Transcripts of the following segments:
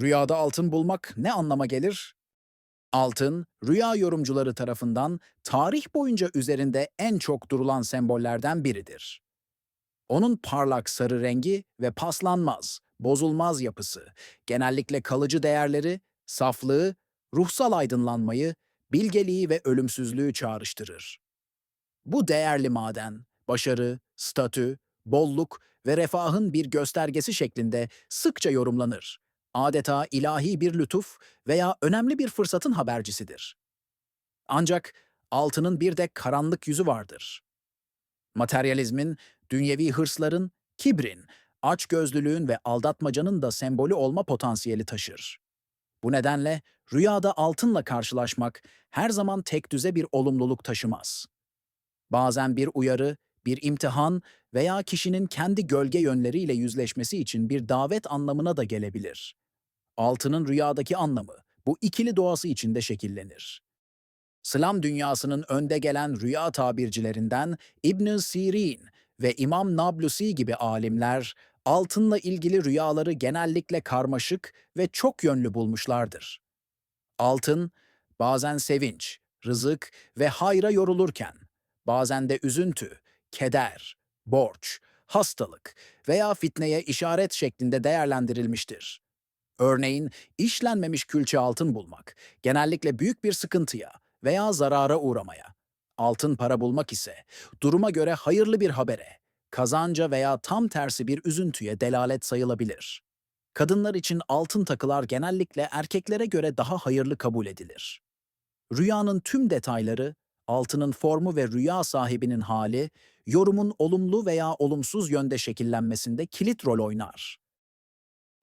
Rüyada altın bulmak ne anlama gelir? Altın, rüya yorumcuları tarafından tarih boyunca üzerinde en çok durulan sembollerden biridir. Onun parlak sarı rengi ve paslanmaz, bozulmaz yapısı, genellikle kalıcı değerleri, saflığı, ruhsal aydınlanmayı, bilgeliği ve ölümsüzlüğü çağrıştırır. Bu değerli maden, başarı, statü, bolluk ve refahın bir göstergesi şeklinde sıkça yorumlanır. Adeta ilahi bir lütuf veya önemli bir fırsatın habercisidir. Ancak altının bir de karanlık yüzü vardır. Materyalizmin, dünyevi hırsların, kibrin, açgözlülüğün ve aldatmacanın da sembolü olma potansiyeli taşır. Bu nedenle rüyada altınla karşılaşmak her zaman tek düze bir olumluluk taşımaz. Bazen bir uyarı, bir imtihan veya kişinin kendi gölge yönleriyle yüzleşmesi için bir davet anlamına da gelebilir. Altının rüyadaki anlamı bu ikili doğası içinde şekillenir. İslam dünyasının önde gelen rüya tabircilerinden ibn Sirin ve İmam Nablusi gibi alimler altınla ilgili rüyaları genellikle karmaşık ve çok yönlü bulmuşlardır. Altın bazen sevinç, rızık ve hayra yorulurken bazen de üzüntü, keder, borç, hastalık veya fitneye işaret şeklinde değerlendirilmiştir. Örneğin işlenmemiş külçe altın bulmak genellikle büyük bir sıkıntıya veya zarara uğramaya, altın para bulmak ise duruma göre hayırlı bir habere, kazanca veya tam tersi bir üzüntüye delalet sayılabilir. Kadınlar için altın takılar genellikle erkeklere göre daha hayırlı kabul edilir. Rüyanın tüm detayları, altının formu ve rüya sahibinin hali, yorumun olumlu veya olumsuz yönde şekillenmesinde kilit rol oynar.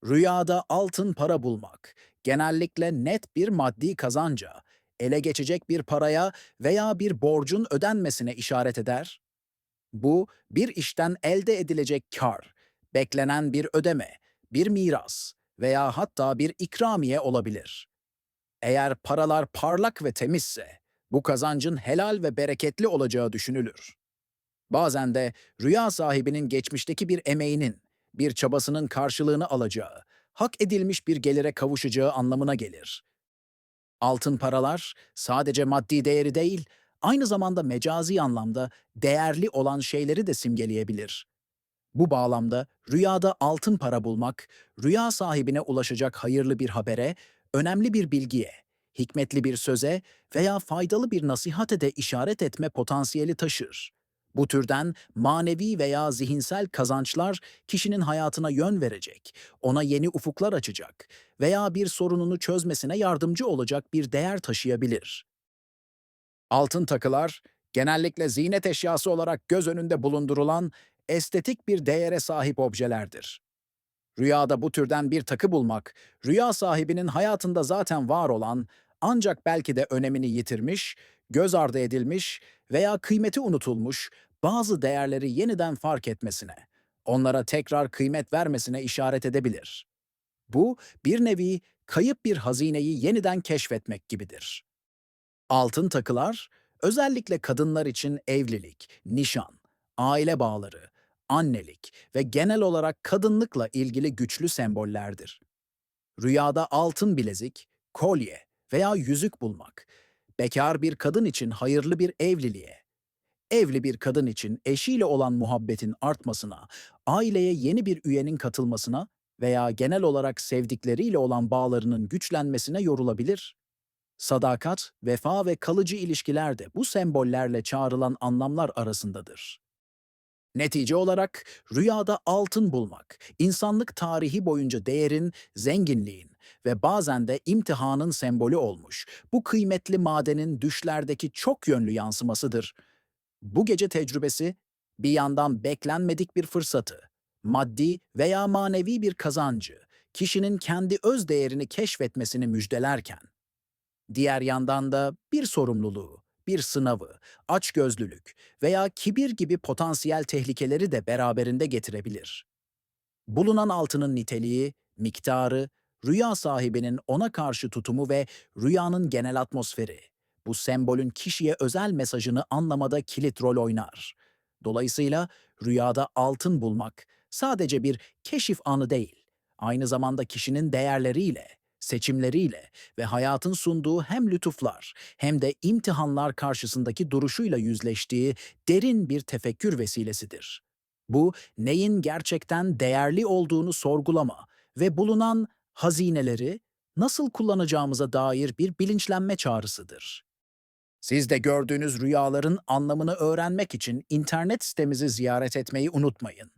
Rüyada altın para bulmak, genellikle net bir maddi kazanca, ele geçecek bir paraya veya bir borcun ödenmesine işaret eder. Bu, bir işten elde edilecek kar, beklenen bir ödeme, bir miras veya hatta bir ikramiye olabilir. Eğer paralar parlak ve temizse, bu kazancın helal ve bereketli olacağı düşünülür. Bazen de rüya sahibinin geçmişteki bir emeğinin, bir çabasının karşılığını alacağı, hak edilmiş bir gelire kavuşacağı anlamına gelir. Altın paralar sadece maddi değeri değil, aynı zamanda mecazi anlamda değerli olan şeyleri de simgeleyebilir. Bu bağlamda rüyada altın para bulmak, rüya sahibine ulaşacak hayırlı bir habere, önemli bir bilgiye, hikmetli bir söze veya faydalı bir nasihate de işaret etme potansiyeli taşır. Bu türden manevi veya zihinsel kazançlar kişinin hayatına yön verecek, ona yeni ufuklar açacak veya bir sorununu çözmesine yardımcı olacak bir değer taşıyabilir. Altın takılar, genellikle ziynet eşyası olarak göz önünde bulundurulan estetik bir değere sahip objelerdir. Rüyada bu türden bir takı bulmak, rüya sahibinin hayatında zaten var olan ancak belki de önemini yitirmiş, göz ardı edilmiş veya kıymeti unutulmuş bazı değerleri yeniden fark etmesine, onlara tekrar kıymet vermesine işaret edebilir. Bu, bir nevi kayıp bir hazineyi yeniden keşfetmek gibidir. Altın takılar, özellikle kadınlar için evlilik, nişan, aile bağları, annelik ve genel olarak kadınlıkla ilgili güçlü sembollerdir. Rüyada altın bilezik, kolye veya yüzük bulmak, bekar bir kadın için hayırlı bir evliliğe, evli bir kadın için eşiyle olan muhabbetin artmasına, aileye yeni bir üyenin katılmasına veya genel olarak sevdikleriyle olan bağlarının güçlenmesine yorulabilir. Sadakat, vefa ve kalıcı ilişkiler de bu sembollerle çağrılan anlamlar arasındadır. Netice olarak rüyada altın bulmak, insanlık tarihi boyunca değerin, zenginliğin ve bazen de imtihanın sembolü olmuş. Bu kıymetli madenin düşlerdeki çok yönlü yansımasıdır. Bu gece tecrübesi bir yandan beklenmedik bir fırsatı, maddi veya manevi bir kazancı, kişinin kendi öz değerini keşfetmesini müjdelerken, diğer yandan da bir sorumluluğu, bir sınavı, açgözlülük veya kibir gibi potansiyel tehlikeleri de beraberinde getirebilir. Bulunan altının niteliği, miktarı, rüya sahibinin ona karşı tutumu ve rüyanın genel atmosferi, bu sembolün kişiye özel mesajını anlamada kilit rol oynar. Dolayısıyla rüyada altın bulmak sadece bir keşif anı değil, aynı zamanda kişinin değerleriyle, seçimleriyle ve hayatın sunduğu hem lütuflar hem de imtihanlar karşısındaki duruşuyla yüzleştiği derin bir tefekkür vesilesidir. Bu, neyin gerçekten değerli olduğunu sorgulama ve bulunan hazineleri nasıl kullanacağımıza dair bir bilinçlenme çağrısıdır. Siz de gördüğünüz rüyaların anlamını öğrenmek için internet sitemizi ziyaret etmeyi unutmayın.